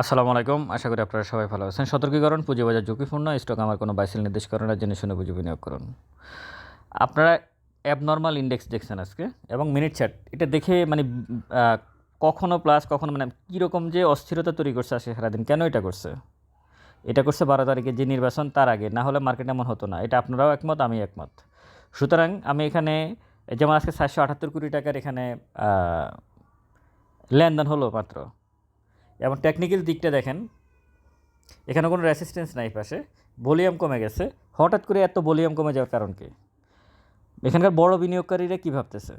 আসসালামু আলাইকুম। আশা করি আপনারা সবাই ভালো আছেন। সতর্কীকরণ, পুঁজিবাজার ঝুঁকিপূর্ণ, স্টক আমার কোনো বাইসেল নির্দেশ করে না, জেনে শুনে বুঝে বিনিয়োগ করুন। আপনারা অ্যাবনর্মাল ইন্ডেক্স দেখছেন আজকে এবং মিনিট চ্যাট এটা দেখে মানে কখনো প্লাস কখনো মানে কীরকম যে অস্থিরতা তৈরি করছে আজকে সারাদিন, কেন এটা করছে? এটা করছে বারো তারিখে যে নির্বাচন, তার আগে, না হলে মার্কেট এমন হতো না। এটা আপনারাও একমত আমি একমত। সুতরাং আমি এখানে, যেমন আজকে সাতশো আটাত্তর কোটি টাকার এখানে লেনদেন হলো মাত্র। এবং টেকনিক্যাল দিকটা দেখেন। এখানে কোনো রেসিস্টেন্স নাই পাশে। ভলিউম কমে গেছে। হঠাৎ করে এত ভলিউম কমে যাওয়ার কারণ কি? এখানকার বড় বিনিয়োগকারীরা কী ভাবতেছে?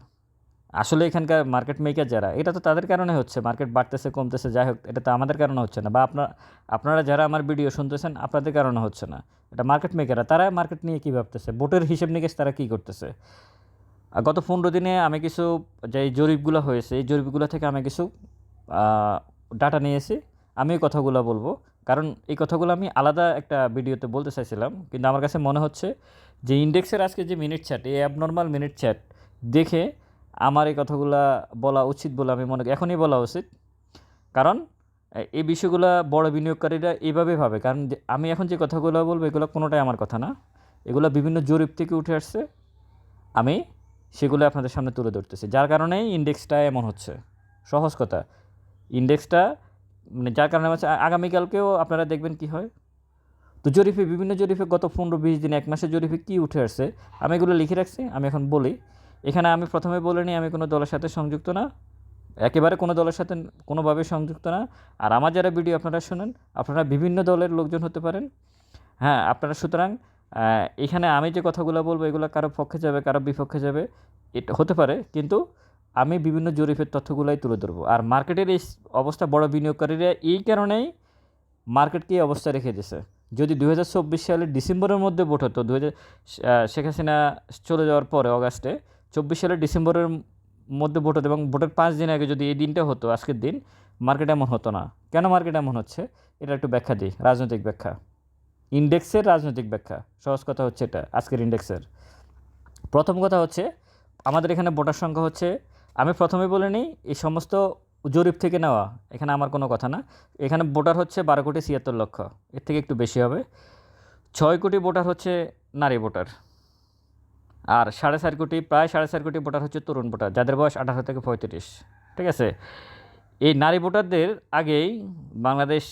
আসলে এখানকার মার্কেট মেকার যারা, এটা তো তাদের কারণে হচ্ছে। মার্কেট বাড়তেছে, কমতেছে, যাই হোক, এটা তো আমাদের কারণে হচ্ছে না। বা আপনার আপনারা যারা আমার ভিডিও শুনতেছেন, আপনাদের কারণে হচ্ছে না। এটা মার্কেট মেকাররা তারা মার্কেট নিয়ে কী ভাবতেছে? বোটের হিসেব নিকেশ তারা কী করতেছে? গত পনেরো দিনে আমি কিছু যে জরিপগুলো হয়েছে, এই জরিপগুলো থেকে আমি কিছু ডাটা নিয়েছি আমি এই কথাগুলো বলব। কারণ এই কথাগুলো আমি আলাদা একটা ভিডিওতে বলতে চাইছিলাম, কিন্তু আমার কাছে মনে হচ্ছে যে ইন্ডেক্সের আজকে যে মিনিট চ্যাট এই অ্যাবনর্মাল মিনিট চ্যাট দেখে আমার এই কথাগুলো বলা উচিত বলে আমি মনে এখনই বলা উচিত। কারণ এই বিষয়গুলো বড় বিনিয়োগকারীরা এইভাবে ভাবে, কারণ আমি এখন যে কথাগুলো বলব এগুলো কোনোটাই আমার কথা না। এগুলো বিভিন্ন জরিপ থেকে উঠে আসছে, আমি সেগুলো আপনাদের সামনে তুলে ধরতেছি, যার কারণেই ইন্ডেক্সটা এমন হচ্ছে। সহজ কথা। ইন্ডেক্সটা মানে যার কারণে হচ্ছে আগামীকালকেও আপনারা দেখবেন কি হয়। তো জরিফে, বিভিন্ন জরিফে গত পনেরো বিশ দিন, এক মাসের জরিফে কী উঠে আসছে, আমি এগুলো লিখে রাখছি, আমি এখন বলি। এখানে আমি প্রথমে বলে নিই, আমি কোনো দলের সাথে সংযুক্ত না। একেবারে কোনো দলের সাথে কোনোভাবে সংযুক্ত না। আর আমার যারা ভিডিও আপনারা শোনেন, আপনারা বিভিন্ন দলের লোকজন হতে পারেন। হ্যাঁ আপনারা সুতরাং এখানে আমি যে কথাগুলো বলব, এগুলো কারও পক্ষে যাবে, কারও বিপক্ষে যাবে, এটা হতে পারে। কিন্তু আমি বিভিন্ন জরিপের তথ্যগুলোই তুলে ধরবো। আর মার্কেটের এই অবস্থা বড় বিনিয়োগকারীরা এই কারণেই মার্কেটকে এই অবস্থা রেখে দিয়েছে। যদি দু হাজার চব্বিশ সালের ডিসেম্বরের মধ্যে ভোট হতো দু হাজার শেখ হাসিনা চলে যাওয়ার পরে অগাস্টে, চব্বিশ সালের ডিসেম্বরের মধ্যে ভোট হতো এবং ভোটের পাঁচ দিন আগে যদি এই দিনটা হতো, আজকের দিন, মার্কেট এমন হতো না। কেন মার্কেট এমন হচ্ছে? এটা একটু ব্যাখ্যা দিই, রাজনৈতিক ব্যাখ্যা। ইন্ডেক্সের রাজনৈতিক ব্যাখ্যা, সহজ কথা হচ্ছে এটা, আজকের ইন্ডেক্সের। প্রথম কথা হচ্ছে, আমাদের এখানে ভোটার সংখ্যা হচ্ছে আমি প্রথমে বলে নিই, এই সমস্ত জরিপ থেকে নেওয়া, এখানে আমার কোনো কথা না। এখানে ভোটার হচ্ছে বারো কোটি ছিয়াত্তর লক্ষ, এর থেকে একটু বেশি হবে। ছয় কোটি ভোটার হচ্ছে নারী ভোটার, আর সাড়ে চার কোটি, প্রায় সাড়ে চার কোটি ভোটার হচ্ছে তরুণ ভোটার, যাদের বয়স আঠারো থেকে পঁয়ত্রিশ, ঠিক আছে? এই নারী ভোটারদের আগেই বাংলাদেশ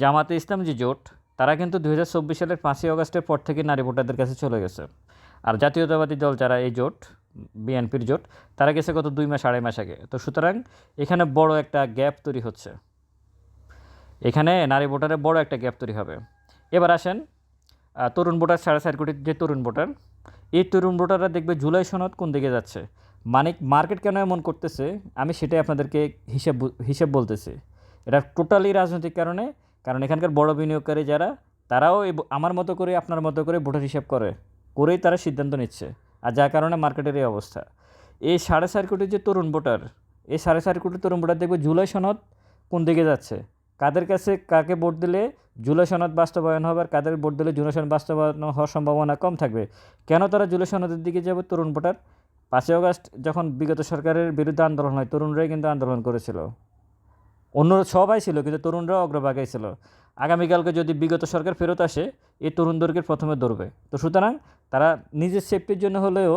জামাতে ইসলাম যে জোট, তারা কিন্তু দু হাজার চব্বিশ সালের পাঁচই আগস্টের পর থেকে নারী ভোটারদের কাছে চলে গেছে। আর জাতীয়তাবাদী দল যারা এই জোট বিএনপির জোট, তারা গেছে গত দুই মাস, আড়াই মাস আগে। তো সুতরাং এখানে বড় একটা গ্যাপ তৈরি হচ্ছে। এখানে নারী ভোটারে বড় একটা গ্যাপ তৈরি হবে। এবার আসেন তরুণ ভোটার সাড়ে চার কোটির যে তরুণ ভোটার, এই তরুণ ভোটাররা দেখবে জুলাই সনদ কোন দিকে যাচ্ছে? মানে মার্কেট কেন এমন করতেছে? আমি সেটাই আপনাদেরকে হিসেব হিসাব বলতেছি। এটা টোটালি রাজনৈতিক কারণে, কারণ এখানকার বড় বিনিয়োগকারী যারা, তারাও আমার মতো করে, আপনার মতো করে ভোটার হিসাব করে, করেই তারা সিদ্ধান্ত নিচ্ছে। আর যার কারণে মার্কেটের এই অবস্থা। এই সাড়ে চার কোটির যে তরুণ ভোটার, এই সাড়ে চার কোটি তরুণ ভোটার দেখবে জুলাই সনদ কোন দিকে যাচ্ছে? কাদের কাছে কাকে ভোট দিলে জুলাই সনদ বাস্তবায়ন হবে আর কাদের ভোট দিলে জুলাই সনদ বাস্তবায়ন হওয়ার সম্ভাবনা কম থাকবে? কেন তারা জুলাই সনদের দিকে যাবে তরুণ ভোটার? পাঁচই আগস্ট যখন বিগত সরকারের বিরুদ্ধে আন্দোলন হয়, তরুণরাই কিন্তু আন্দোলন করেছিল। অন্য সবাই ছিল, কিন্তু তরুণরাও অগ্রভাগে ছিল। আগামীকালকে যদি বিগত সরকার ফেরত আসে, এই তরুণদেরকে প্রথমে ধরবে তো সুতরাং তারা নিজের সেফটির জন্য হলেও,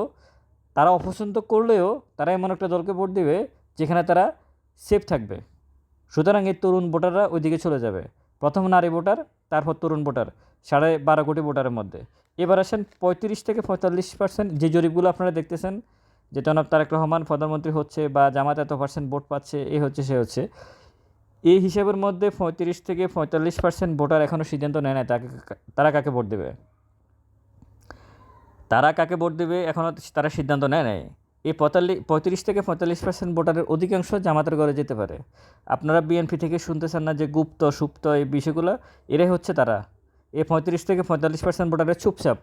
তারা অপছন্দ করলেও তারা এমন একটা দলকে ভোট দিবে, যেখানে তারা সেফ থাকবে। সুতরাং এই তরুণ ভোটাররা ওইদিকে চলে যাবে। প্রথম নারী ভোটার, তারপর তরুণ ভোটার, সাড়ে বারো কোটি ভোটারের মধ্যে। এবার আসেন পঁয়ত্রিশ থেকে পঁয়তাল্লিশ পার্সেন্ট যে জরিপগুলো আপনারা দেখতেছেন, যে জনাব তারেক রহমান প্রধানমন্ত্রী হচ্ছে বা জামাত এত পার্সেন্ট ভোট পাচ্ছে, এ হচ্ছে সে হচ্ছে। এই হিসাবের মধ্যে পঁয়ত্রিশ থেকে পঁয়তাল্লিশ পার্সেন্ট ভোটার এখনও সিদ্ধান্ত নেয় না তাকে তারা কাকে ভোট দেবে? তারা কাকে ভোট দেবে এখনও তারা সিদ্ধান্ত নেয় নাই। এই পঁয়তাল্লিশ পঁয়ত্রিশ থেকে পঁয়তাল্লিশ পার্সেন্ট ভোটারের অধিকাংশ জামাতের ঘরে যেতে পারে। আপনারা বিএনপি থেকে শুনতেছেন না যে গুপ্ত, সুপ্ত, এই বিষয়গুলো, এরাই হচ্ছে তারা। এই পঁয়ত্রিশ থেকে পঁয়তাল্লিশ পার্সেন্ট ভোটারের চুপচাপ।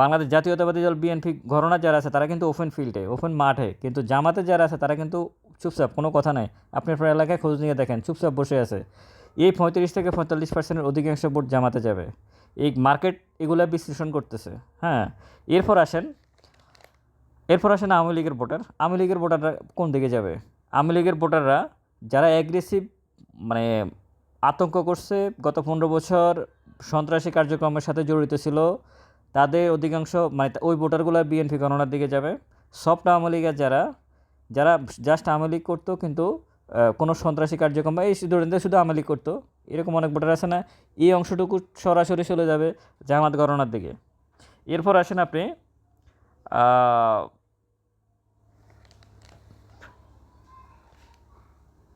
বাংলাদেশ জাতীয়তাবাদী দল, বিএনপি ঘরনা যারা আছে, তারা কিন্তু ওপেন ফিল্ডে ওপেন মাঠে, কিন্তু জামাতে যারা আছে, তারা কিন্তু চুপচাপ, কোনো কথা নাই। আপনি আপনার এলাকায় খোঁজ নিয়ে দেখেন, চুপচাপ বসে আছে। এই পঁয়ত্রিশ থেকে পঁয়তাল্লিশ পার্সেন্টের অধিকাংশ ভোট জামাতে যাবে। এই মার্কেট এগুলা বিশ্লেষণ করতেছে। হ্যাঁ এরপর আসেন এরপর আসেন আওয়ামী লীগের ভোটার। আওয়ামী লীগের ভোটাররা কোন দিকে যাবে? আওয়ামী লীগের ভোটাররা যারা অ্যাগ্রেসিভ মানে আতঙ্ক করছে, গত পনেরো বছর সন্ত্রাসী কার্যক্রমের সাথে জড়িত ছিল, তাদের অধিকাংশ মানে ওই ভোটারগুলো বিএনপি গণনার দিকে যাবে। সফট আওয়ামী লীগের যারা যারা জাস্ট আওয়ামী লীগ করতো কিন্তু কোনো সন্ত্রাসী কার্যক্রম বা এই ধরেন শুধু আওয়ামী লীগ করতো, এরকম অনেক ভোটার আছে না, এই অংশটুকু সরাসরি চলে যাবে জামাত গণনার দিকে। এরপর আসেন আপনি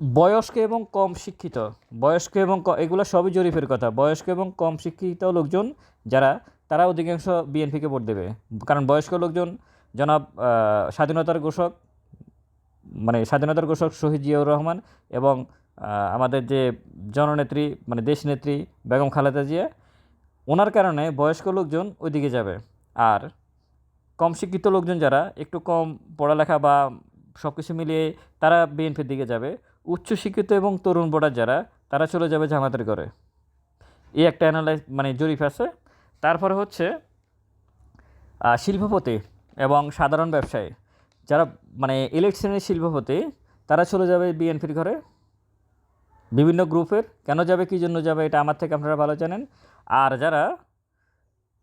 বয়স্ক এবং কম শিক্ষিত। বয়স্ক এবং এগুলো সবই জরিপের কথা। বয়স্ক এবং কম শিক্ষিত লোকজন যারা, তারা অধিকাংশ বিএনপিকে ভোট দেবে। কারণ বয়স্ক লোকজন, জনাব স্বাধীনতার ঘোষক মানে স্বাধীনতার ঘোষক শহীদ জিয়াউর রহমান এবং আমাদের যে জননেত্রী মানে দেশনেত্রী বেগম খালেদা জিয়া, ওনার কারণে বয়স্ক লোকজন ওইদিকে যাবে। আর কম শিক্ষিত লোকজন যারা, একটু কম পড়ালেখা বা সব কিছু মিলিয়ে তারা বিএনপির দিকে যাবে। উচ্চ শিক্ষিত এবং তরুণ ভোটার যারা, তারা চলে যাবে জামাতের ঘরে। এই একটা অ্যানালাইজ মানে জরিপ আছে। তারপরে হচ্ছে শিল্পপতি এবং সাধারণ ব্যবসায়ী। যারা মানে ইলেট শ্রেণির শিল্পপতি, তারা চলে যাবে বিএনপির ঘরে। বিভিন্ন গ্রুপের কেন যাবে, কী জন্য যাবে, এটা আমার থেকে আপনারা ভালো জানেন। আর যারা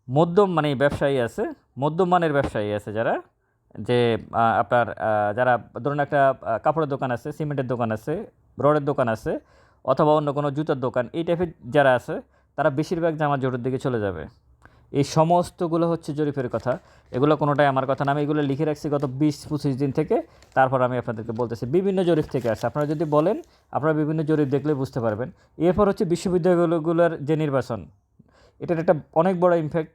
মধ্যম মানে ব্যবসায়ী আছে, মধ্যম মানের ব্যবসায়ী আছে যারা, যে আপনার যারা ধরুন একটা কাপড়ের দোকান আছে, সিমেন্টের দোকান আছে, রডের দোকান আছে, অথবা অন্য কোনো জুতার দোকান, এই টাইপের যারা আছে, তারা বেশিরভাগ জামা জোটের দিকে চলে যাবে। এই সমস্তগুলো হচ্ছে জরিপের কথা। এগুলো কোনোটাই আমার কথা না। আমি এগুলো লিখে রাখছি গত বিশ পঁচিশ দিন থেকে। তারপর আমি আপনাদেরকে বলতেছি, বিভিন্ন জরিপ থেকে আসে। আপনারা যদি বলেন, আপনারা বিভিন্ন জরিপ দেখলে বুঝতে পারবেন। এরপর হচ্ছে বিশ্ববিদ্যালয়গুলোর যে নির্বাচন, এটার একটা অনেক বড় ইমফ্যাক্ট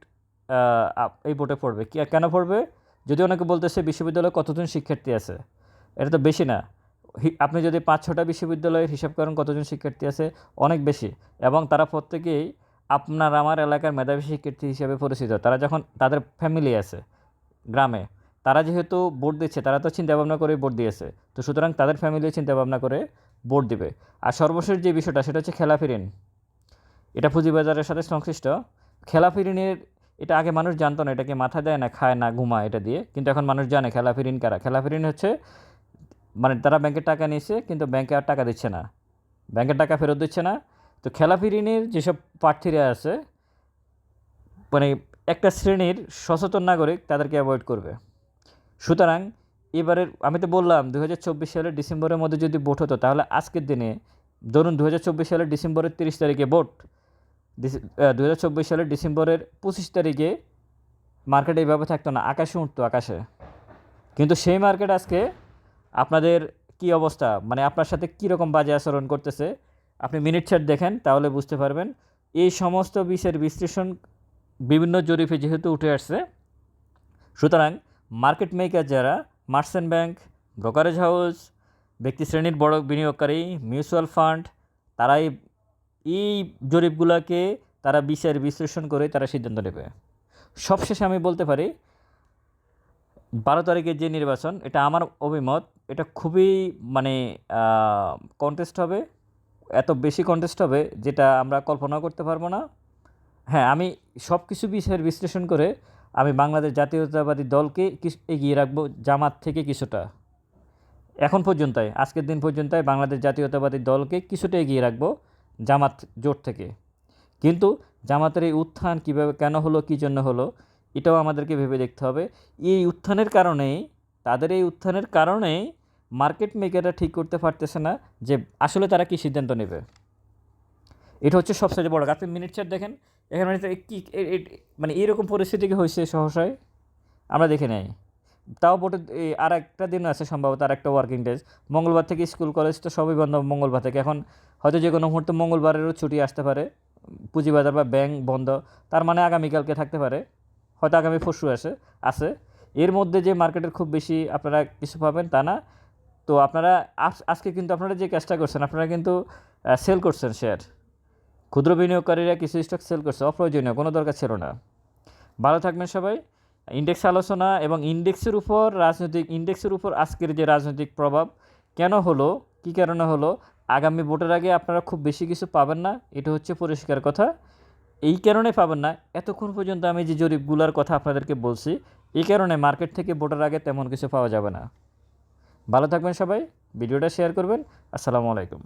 এই বোর্ডে পড়বে। কেন পড়বে? যদি অনেকে বলতেছে, বিশ্ববিদ্যালয়ে কতজন শিক্ষার্থী আছে? এটা তো বেশি না। আপনি যদি পাঁচ ছটা বিশ্ববিদ্যালয়ের হিসাব করেন কতজন শিক্ষার্থী আছে? অনেক বেশি। এবং তারা প্রত্যেকেই আপনার আমার এলাকার মেধাবী শিক্ষার্থী হিসেবে পরিচিত। তারা যখন তাদের ফ্যামিলি আছে, গ্রামে, তারা যেহেতু ভোট দিচ্ছে, তারা তো চিন্তা ভাবনা করে ভোট দিয়েছে। তো সুতরাং তাদের ফ্যামিলিও চিন্তা ভাবনা করে ভোট দিবে। আর সর্বশেষ যে বিষয়টা, সেটা হচ্ছে খেলাফি ঋণ। এটা পুঁজিবাজারের সাথে সংশ্লিষ্ট। খেলাফি ঋণের, এটা আগে মানুষ জানতো না, এটাকে মাথা দেয় না, খায় না, ঘুমায় এটা দিয়ে। কিন্তু এখন মানুষ জানে খেলাফি ঋণ কারা। খেলাফি ঋণ হচ্ছে মানে তারা ব্যাংকের টাকা নিয়েছে, কিন্তু ব্যাংকে আর টাকা দিচ্ছে না। ব্যাংকের টাকা ফেরত দিচ্ছে না তো খেলাফি ঋণের যেসব প্রার্থীরা আছে মানে একটা শ্রেণির সচেতন নাগরিক তাদেরকে অ্যাভয়েড করবে। সুতরাং এবারের, আমি তো বললাম দু হাজার চব্বিশ সালের ডিসেম্বরের মধ্যে যদি ভোট হতো, তাহলে আজকের দিনে ধরুন দুহাজার চব্বিশ সালের ডিসেম্বরের তিরিশ তারিখে ভোট দু হাজার চব্বিশ সালের ডিসেম্বরের পঁচিশ তারিখে মার্কেটে এইভাবে থাকতো না, আকাশে উঠতো আকাশে। কিন্তু সেই মার্কেট আজকে আপনাদের কি অবস্থা? মানে আপনার সাথে কীরকম বাজে আচরণ করতেছে? আপনি মিনিট ছাড় দেখেন, তাহলে বুঝতে পারবেন। এই সমস্ত বিষয়ের বিশ্লেষণ বিভিন্ন জরিপে যেহেতু উঠে আসছে, সুতরাং মার্কেট মেকার যারা মার্চেন্ট ব্যাংক ব্রোকারেজ হাউস ব্যক্তি শ্রেণির বড় বিনিয়োগকারী মিউচুয়াল ফান্ড তারাই এই জরিপগুলোকে তারা বিচার বিশ্লেষণ করে তারা সিদ্ধান্ত নেবে। সবশেষে আমি বলতে পারি, বারো তারিখের যে নির্বাচন, এটা আমার অভিমত, এটা খুবই মানে কন্টেস্ট হবে। এত বেশি কন্টেস্ট হবে যেটা আমরা কল্পনা করতে পারব না। হ্যাঁ আমি সব কিছু বিষয়ের বিশ্লেষণ করে আমি বাংলাদেশ জাতীয়তাবাদী দলকে এগিয়ে রাখব জামাত থেকে কিছুটা। এখন পর্যন্তই, আজকের দিন পর্যন্তই বাংলাদেশ জাতীয়তাবাদী দলকে কিছুটা এগিয়ে রাখব জামাত জোট থেকে। কিন্তু জামাতের এই উত্থান কীভাবে, কেন হলো, কী জন্য হলো, এটাও আমাদেরকে ভেবে দেখতে হবে। এই উত্থানের কারণেই, তাদের এই উত্থানের কারণেই মার্কেট মেকাররা ঠিক করতে পারতেছে না যে আসলে তারা কী সিদ্ধান্ত নেবে। এটা হচ্ছে সবচেয়ে বড় আপনি মিনিট চার দেখেন। এখানে মানে কি মানে এরকম পরিস্থিতি কি হয়েছে সহসায়? আমরা দেখে নেই। তাও বোটে আর একটা দিন আছে সম্ভবত আর একটা ওয়ার্কিং ডেজ মঙ্গলবার থেকে স্কুল কলেজ তো সবই বন্ধ মঙ্গলবার থেকে। এখন হয়তো যে কোনো মুহূর্তে মঙ্গলবারেরও ছুটি আসতে পারে। পুঁজিবাজার বা ব্যাংক বন্ধ। তার মানে আগামীকালকে থাকতে পারে। হয়তো আগামী পরশু আসে আছে এর মধ্যে যে মার্কেটের খুব বেশি আপনারা কিছু পাবেন তা না। তো আপনারা আজকে কিন্তু আপনারা যে কাজটা করছেন, আপনারা কিন্তু সেল করছেন শেয়ার ক্ষুদ্র বিনিয়োগকারীরা কিছু স্টক সেল করছে, অপ্রয়োজনীয়, কোনো দরকার ছিল না। ভালো থাকবেন সবাই। ইন্ডেক্স আলোচনা এবং ইন্ডেক্সের উপর রাজনৈতিক ইন্ডেক্সের উপর আজকের যে রাজনৈতিক প্রভাব, কেন হলো, কী কারণে হলো, আগামী ভোটের আগে আপনারা খুব বেশি কিছু পাবেন না, এটা হচ্ছে পরিষ্কার কথা। এই কারণে পাবেন না, এতক্ষণ পর্যন্ত আমি যে জরিপগুলোর কথা আপনাদেরকে বলছি, এই কারণে মার্কেট থেকে ভোটের আগে তেমন কিছু পাওয়া যাবে না। ভালো থাকবেন সবাই ভিডিওটা শেয়ার করবেন আসসালামু আলাইকুম।